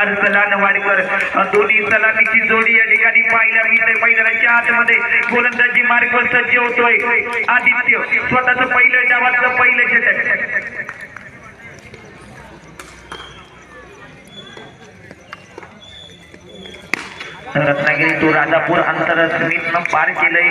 अर्सलान वाडकर दोन्ही सलामीची जोडी या ठिकाणी पाहिल्या मिळते मैदानाच्या आतमध्ये गोलंदाजी मार्ग सज्ज होतोय आदित्य स्वतःच पहिलं डावातलं पहिलं षटक. रत्नागिरी तू राजापूर अंतर स्मितनं पार केलंय.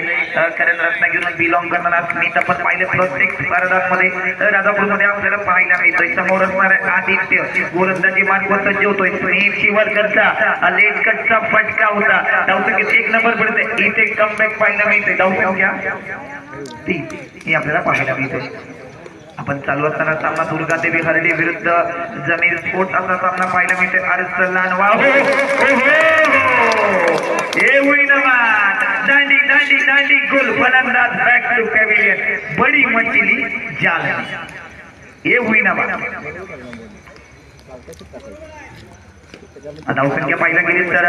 कारण रत्नागिरीनं बिलॉंग करणारा स्मित आपण पाहिलं प्रत्येक स्पर्धांमध्ये राजापूरमध्ये आपल्याला पाहायला मिळतोय. समोर असणार आदित्य गोलंदाजी मार्ग सज्ज होतोय स्मित शिवरकरचा लेट कटचा फटका होता. धावसंख्येत एक नंबर पडते इथे कमबॅक पाहायला मिळते धावसंख्या ती हे आपल्याला पाहायला मिळतोय. आपण चालू असताना सामना दुर्गा देवी हरडे विरुद्ध जमीन स्पोर्ट असा सामना पाहायला मिळते अर्सलान वा हो, हो, हो! हे होईना दांडी दांडी दांडी गोल फलंदाज बॅक टू पॅव्हिलियन बडी मचिली जाल. हे होईना धावसंख्या पाहायला गेली तर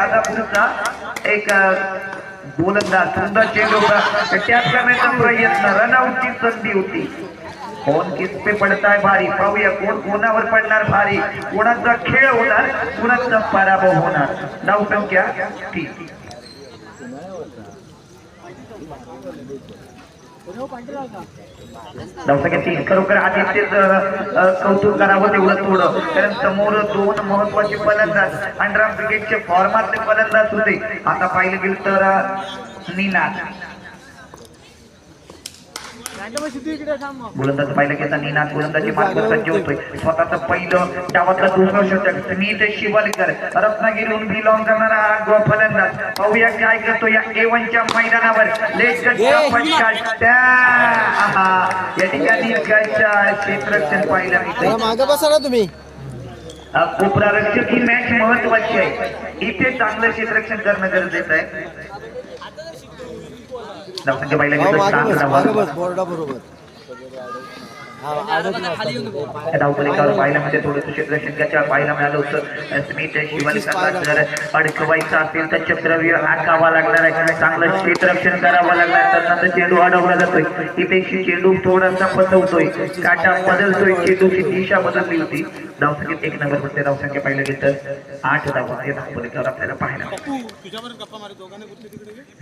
पुढचा एक गोलंदाज सुंदर चेंडू होता प्रयत्न. रनआउटची संधी होती. कोण किस्पे पडताय भारी? पाहूया कोण कोणावर पडणार भारी. कोणाचा खेळ होणार कोणाचा पराभव होणार. नऊ संख्या तीन धावसंख्या तीन खरोखर आदित्यच कौतुक करावं तेवढं थोडं. कारण समोर दोन महत्त्वाचे फलंदाज अंडरआर्म क्रिकेटचे फॉर्मातले फलंदाज होते. आता पाहिलं गेलं तर अं, निनाद. गोलंदाज पाहिलं गेलं निनाद गोलंदाजी मार्ग सज्ज होतोय. स्वतःच पहिलं डावातलं दुसरं षटक स्मित शिवलकर रत्नागिरीहून बिलॉंग करणारा हा फलंदाज. पाहूया काय करतो या एवनच्या मैदानावर. लेट. या ठिकाणी क्षेत्ररक्षण मिळतंय. मागे बसा ना तुम्ही. अ, कोपरा रक्षक ही मॅच महत्वाची आहे. इथे चांगलं क्षेत्ररक्षण करणं गरजेचं आहे. धावसंख्या पाहिलं हा, धावपलिकावर पाहायला म्हणजे थोडंसं क्षेत्ररक्षकाच्या पाहायला मिळालं होतं. स्मित शिवलकरला जर अडकवायचं असेल तर चक्रव्यूह आखावा लागणार आहे. चांगलं क्षेत्ररक्षण करावं लागणार तर नंतर चेंडू अडवला जातोय. इथे चेंडू थोडासा फसवतोय काटा बदलतोय. चेंडूची दिशा बदलली होती. धावसंख्येत एक नंबर पडते धावसंख्या पाहिलं गेलं तर आठ धावा या धावपलिकावर आपल्याला पाहायला.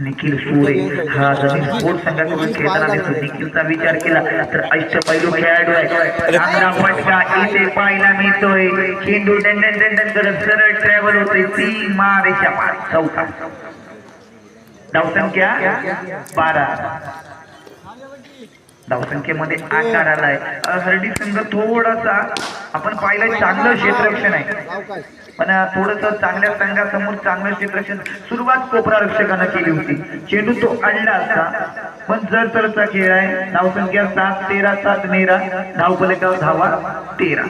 निखिल सुरे हा जमीन स्पोर्ट्स संघाकडून खेळताना दिसतो निखिलचा विचार केला तर अष्टपैलू खेळाडू आहे फटका इथे पाहायला मिळतोय. चेंडू दंडन दंडन करत सरळ ट्रॅव्हल होतोय. तीन मारेच्या पार चौथा. धावसंख्या बारा. धावसंख्येमध्ये आकार आलाय. अ, हरडी संघ थोडासा आपण पाहिलं चांगलं क्षेत्ररक्षण आहे. पण थोडस चांगल्या संघासमोर चांगलं क्षेत्ररक्षण सुरुवात कोपरा रक्षकानं केली होती. चेंडू तो अडला असता. पण जर तरचा खेळ आहे धावसंख्या सात तेरा सात मेरा धावपलकावर धावा तेरा.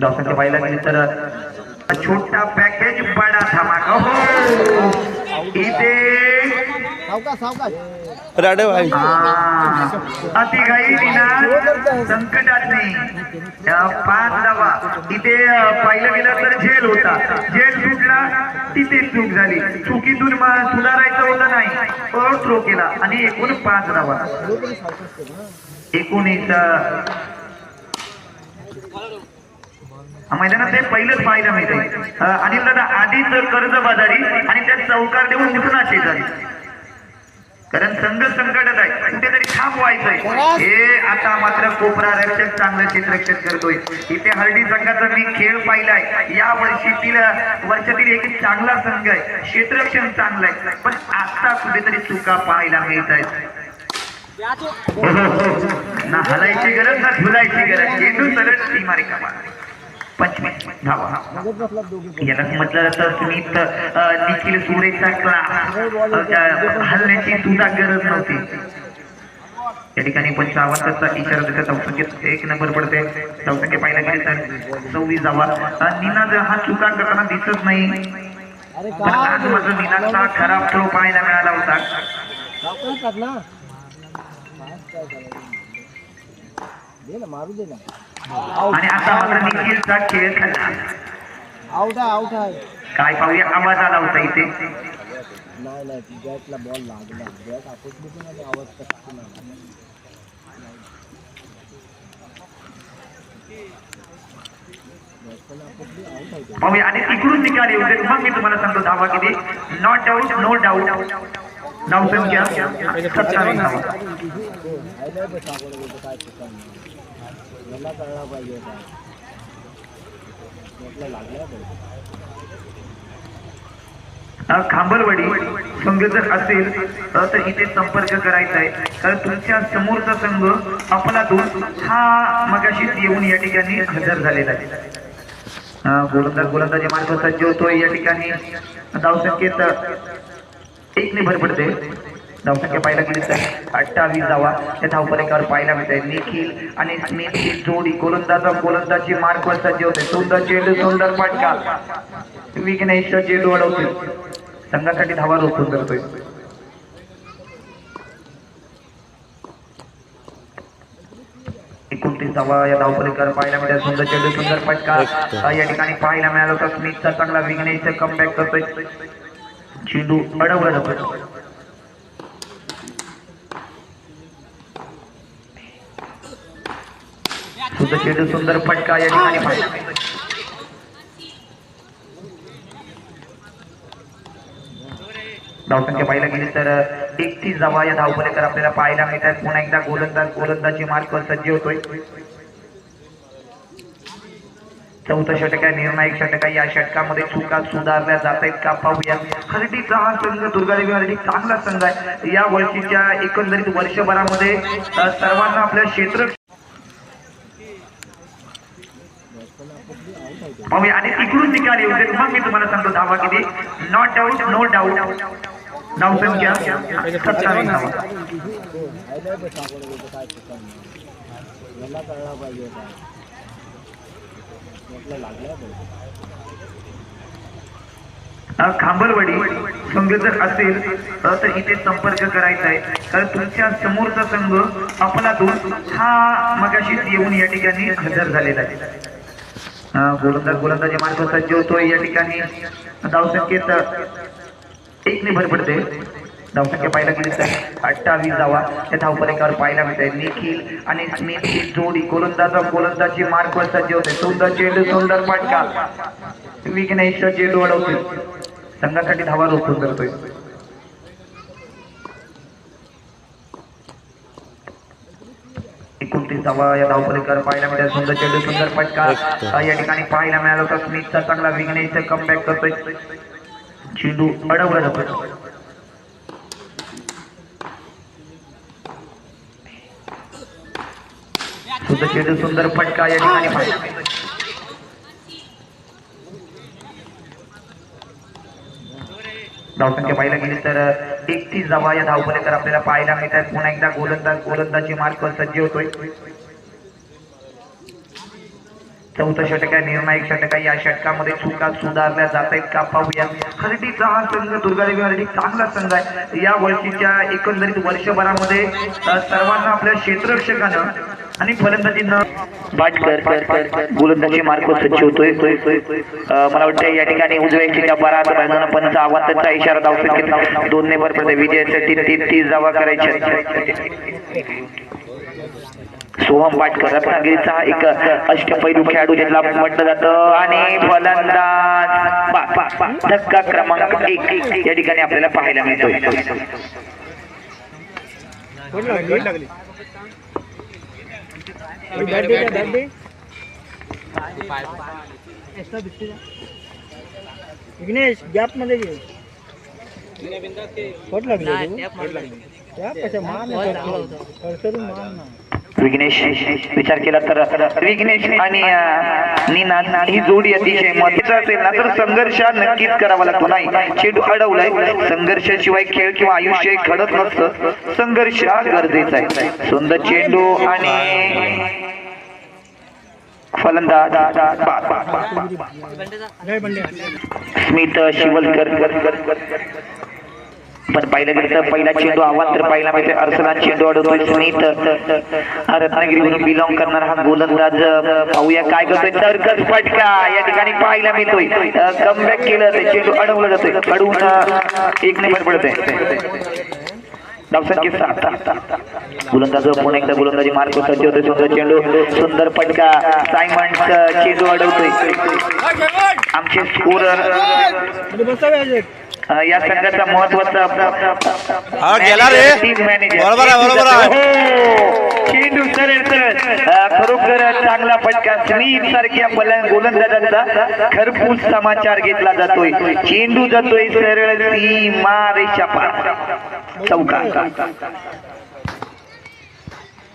धावसंख्या पाहिला तर छोटा पॅकेज बडा धमाका. हो. सावकाश राडे भाई. अति घाई विना संकटात नाही पाच धावा इथे पाहिलं गेलं तर झेल होता. झेल सुटला तिथे चूक झाली. चुकीतून सुधारायचं होतं नाही. पण थ्रो केला. आणि एकूण पाच धावा. एकोणीस मैदानात ते पहिलंच पाहायला मिळते. अनिल दादा आधीच कर्जबाजारी आणि त्यात चौकार देऊन उठणाचे झाली कारण संघ संकटात आहे. कुठेतरी थांबवायचंय हे आता मात्र कोपरा रक्षक चांगलं क्षेत्ररक्षण करतोय. इथे हरडी संघाचा मी खेळ पाहिलाय. या वर्षीतील वर्षातील एक चांगला संघ आहे. क्षेत्ररक्षण चांगलं आहे पण आता कुठेतरी चुका पाहायला मिळत आहेत ना हलायची गरज ना झुलायची गरज. चेंडू सरळ ती मारे का पंचवीस याला म्हटलं तर अं, निखिल सुरेचा क्लास हल्ल्याची सुद्धा गरज नव्हती. या ठिकाणी पंचावन्नचा इशारा देतात धावसंख्येत एक नंबर पडते धावसंख्या पाहिला गेली तर सव्वीस धावा. निनाद हा चुका करताना दिसत नाही अरे पण आज निनादचा खराब थ्रो पाहायला मिळाला होता. मारू दे ना. आणि आता मात्र निखिलचा खेळ आहे आहे. काय पाहूया आवाज आला होता इथे. नाही नाही बॅटला बॉल लागला. बॅट आपटली पण आणि आवाज कसा तिकडून निकाल येऊ दे मग मी तुम्हाला सांगतो धावा किती. नॉट डाऊट नो डाऊट धाव संख्या सत्तावीस मला कळला पाहिजे काय बॅटला लागला पाहिजे खांबलवाडी संघ जर असेल तर इथे संपर्क करायचा आहे. कारण तुमच्या समोरचा संघ आपला दोन हा मगाशीच येऊन या ठिकाणी हजर झालेला आहे. गोलंदाज गोलंदाजी मार्ग सज्ज होतोय या ठिकाणी. धावसंख्येत एक ने भर पडते. धावसंख्या पाहायला तर अठ्ठावीस धावा त्या धावपरेकावर पाहायला मिळते निखिल आणि स्मिथ ही जोडी गोलंदाजा गोलंदाजी मार्ग सज्ज होते सुंदर चेंडू सुंदर फटका. विघ्नेश चेंडू अडवते संघासाठी धावा रोखून करतोय एकोणतीस धावा या धावपरीकर पाहायला मिळतात सुंदर चेंडू सुंदर फटका. अ, या ठिकाणी पाहायला मिळाला होता स्मिथचा चांगला विघ्नेश कमबॅक करतोय. चेंडू अडवला जातोय. सुंदर चेंडू सुंदर फटका या ठिकाणी मिळतोय. धावसंख्या पाहायला गेली तर एकतीस धावा या धावपलेकर आपल्याला पाहायला मिळतात. पुन्हा एकदा गोलंदाज गोलंदाजी मार्ग सज्ज होतोय. चौथा षटक आहे निर्णायक षटक आहे. या षटकामध्ये चुका सुधारल्या जात आहेत का पाहूया. हर्डीचा हा संघ दुर्गादेवी हर्डी चांगला संघ आहे. या वर्षीच्या एकंदरीत वर्षभरामध्ये सर्वांना आपल्या क्षेत्र पाहूया आणि तिकडून निकाल येऊ देत मग मी तुम्हाला सांगतो धावा किती? Not doubt no doubt doubt संख्या सत्तावीस धावा खांबलवाडी संघ जर असेल तर इथे संपर्क करायचा आहे. कारण तुमच्या समोरचा संघ आपला दोन हा मगाशीच येऊन या ठिकाणी हजर झालेला आहे. गोलंदाज गोलंदाजी मार्ग सज्ज होतोय या ठिकाणी. धावसंख्येत एक ने भर पडते. धावसंख्या पाहायला गेली तर अठ्ठावीस धावा त्या धावपरेकावर पाहायला मिळते निखिल आणि स्मिथची जोडी. गोलंदाजा गोलंदाजी मार्ग सज्ज होते सुंदर चेंडू सुंदर पाटका विघ्नेश चेंडू अडवतोय. संघासाठी धावा रोखून करतोय धावा या पाहायला मिळतात सुंदर चेंडू सुंदर फटका. या ठिकाणी पाहायला मिळाला होता स्मिथचा चांगला विघ्नेश कमबॅक करतोय. चेंडू अडवला सुंदर चेंडू सुंदर फटका या ठिकाणी पाहायला धावसंख्या पाहायला गेली तर एकतीस धावा या धावपलेकर आपल्याला पाहायला मिळतात. पुन्हा एकदा गोलंदाज गोलंदाजी मार्ग सज्ज होतोय. चौथं षटक आहे निर्णायक षटक आहे. या षटकामध्ये चुका सुधारल्या जात आहेत. का पाहूया. हरडीचा हा संघ दुर्गादेवी हरडी चांगला संघ आहे. या वर्षीच्या एकंदरीत वर्षभरामध्ये सर्वांना आपल्या क्षेत्ररक्षकानं आणि फलंदाजीनं बाटकर गोलंदाजी मार्ग सज्ज होतोय. मला वाटतं या ठिकाणी उजव्याच्या खिल्या बराच पंच आव्हानाचा इशारा धाव दोन ने विजयासाठी तीन तीस धावा करायच्या. सोहम पाटकर रत्नागिरीचा एक अष्टपैलू खेळाडू ज्याला म्हटलं जातं. आणि फलंदाज धक्का क्रमांक एक या ठिकाणी आपल्याला पाहायला मिळतोय. विघ्नेश गॅपमध्ये घे. लागली कशा मार सरसरून मार ना विघ्नेश विचार केला तर विघ्नेश आणि निनाद ही जोडी अतिशय महत्वाची असेल ना तर संघर्ष नक्कीच करावा लागतो. नाही चेंडू अडवलाय. संघर्षाशिवाय खेळ किंवा आयुष्य घडत नसतं. संघर्ष हा गरजेचा आहे. सुंदर चेंडू आणि फलंदाज स्मित शिवलकर. पण पाहिलं गेलं तर पहिला चेंडू आव्हान तर पहिला माहिती अर्सलान चेंडू अडवतोय स्मित रत्नागिरीवरून बिलॉंग करणारा हा गोलंदाज पाहूया काय करतोय. तरकस फटका. या ठिकाणी पाहायला मिळतोय. कमबॅक केलं ते चेंडू अडवलं जातोय. अडवून एक नंबर पडतोय. गोलंदाज पुन्हा एकदा गोलंदाजी मार्ग सज्ज होते. सुंदर चेंडू सुंदर पटका सायमन चेंडू अडवतोय. आमचे स्कोर या संघाचा महत्त्वाचा हा, गेला रे. टीम मॅनेजर बरोबर आहे, बरोबर आहे. हो. चेंडू सरळ सरळ अ, खरोखर चांगला फटका. स्मिथ सारख्या बला- गोलंदाजांचा खरपूस समाचार घेतला जातोय. चेंडू जातोय सरळ सीमा रेषा पार. चौका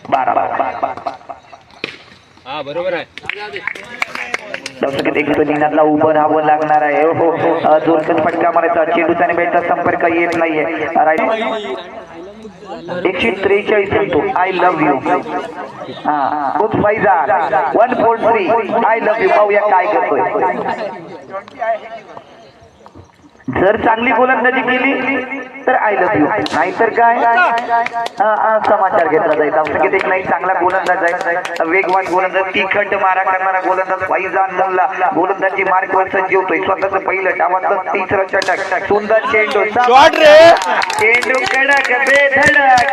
बारा बारा बारा बारा. हा बरोबर आहे. तो निनादला उभं राहावं लागणार आहे. हो हो, हो. फटका मारायचा. चेंडूचा आणि बॅटचा संपर्क येत नाहीये. राईट एकशे त्रेचाळीस म्हणतो आय लव्ह यू हा. तोच फायदा one four three I love you पाहूया काय करतोय. जर चांगली गोलंदाजी केली तर आय लव्ह यू नाहीतर काय? समाचार घेतला जाईल. आमचं एक नाही चांगला गोलंदाज आहे. वेगवान गोलंदाज तिखट मारा करणारा गोलंदाज फैजान मुल्ला. गोलंदाजी मार्कवर सज्ज होतोय स्वतःच पहिलं डावातलं तिसरं षटक. सुंदर चेंडू. चेंडू कडक बेधडक.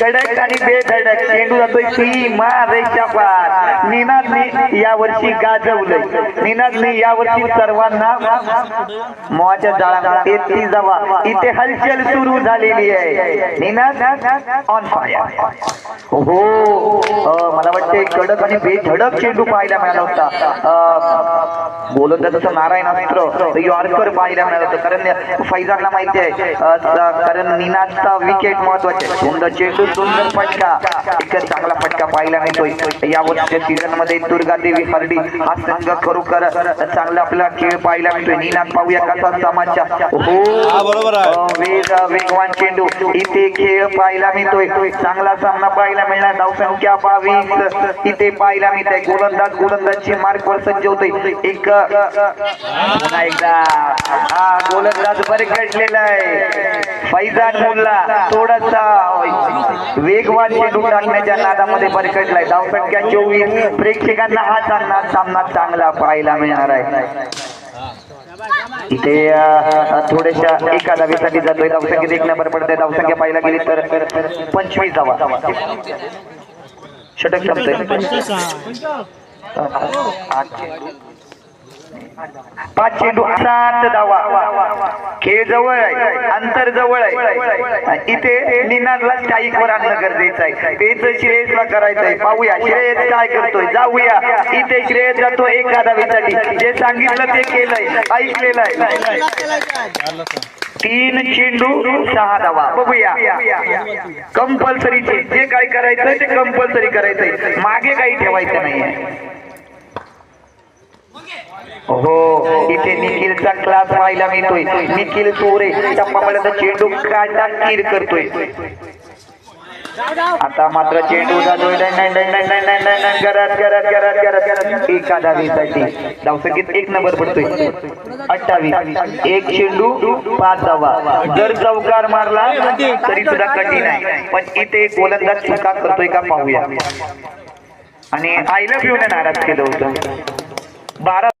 कडक आणि बेधडक. चेंडू जातोय सीमा रेषा पार. निनादने यावर्षी गाजवलंय. निनादने यावर्षी सर्वांना मोहाच्या जाळात येती जावा. इथे हलचल सुरू झालेली आहे. निनाद ऑन फायर हो मला वाटते कडक आणि बेधडक चेंडू पाहायला मिळाला होता. अं, गोलंदाजाचं नारायण अस्त्र. यॉर्कर पाहायला मिळालं होतं. कारण फैजानला माहिती आहे कारण निनादचा विकेट महत्त्वाचे. सुंदर चेंडू सुंदर फटका. इतका चांगला फटका पाहायला मिळतोय. या वर्षीच्या सीझनमध्ये दुर्गा देवी हरडी हा संघ खरोखर चांगला आपला खेळ पाहायला मिळतोय. निनाद पाहूया कसा समाजच्या. हो हा, बरोबर वेगवान चेंडू. इथे खेळ पाहायला मिळतोय. चांगला सामना पाहायला मिळणार. धावसंख्या बावीस. इथे पाहायला मिळतोय. गोलंदाज गोलंदाजची मार्कवर सज्ज होते एक एकदा. हा गोलंदाज बरकटलेला आहे. फैजान मुल्ला थोडासा वेगवान चेंडू टाकण्याच्या नादामध्ये बरकटलाय धावसंख्या चोवीस. प्रेक्षकांना हा सामना सामना चांगला पाहायला मिळणार आहे. अ, थोड्याशा एका धावेसाठी जातोय धावसंख्येत एक नंबर पडतोय धावसंख्या पाहायला गेली तर पंचवीस धावा षटक संपतोय. पाच चेंडू सात धावा खेळ जवळ आहे अंतर जवळ आहे. इथे निनादला स्ट्राईक वर आणणं गरजेचं आहे. तेच श्रेयसला करायचंय. पाहूया श्रेयस काय करतोय? जाऊया. इथे श्रेयस जातो एका धावेसाठी जे सांगितलं ते केलंय. ऐकलेलं आहे. तीन चेंडू सहा धावा. बघूया. कंपल्सरीचे. जे काय करायचंय ते कंपल्सरी करायचंय. मागे काही ठेवायचं नाहीये. हो इथे निखिलचा क्लास व्हायला मिळतोय. निखिल चोरे चप्पा चेंडू काढा किर करतोय. आता मात्र चेंडू जातोय. करत करत करत करत एका धावीसाठी धावसंख्येत एक नंबर पडतोय. अठ्ठावीस. एक चेंडू पाच धावा जर चौकार मारला तरी सुद्धा कठीण आहे. पण इथे गोलंदाज चुका करतोय का पाहूया. आणि आईला लव्ह नाराज केलं होतं. Barato.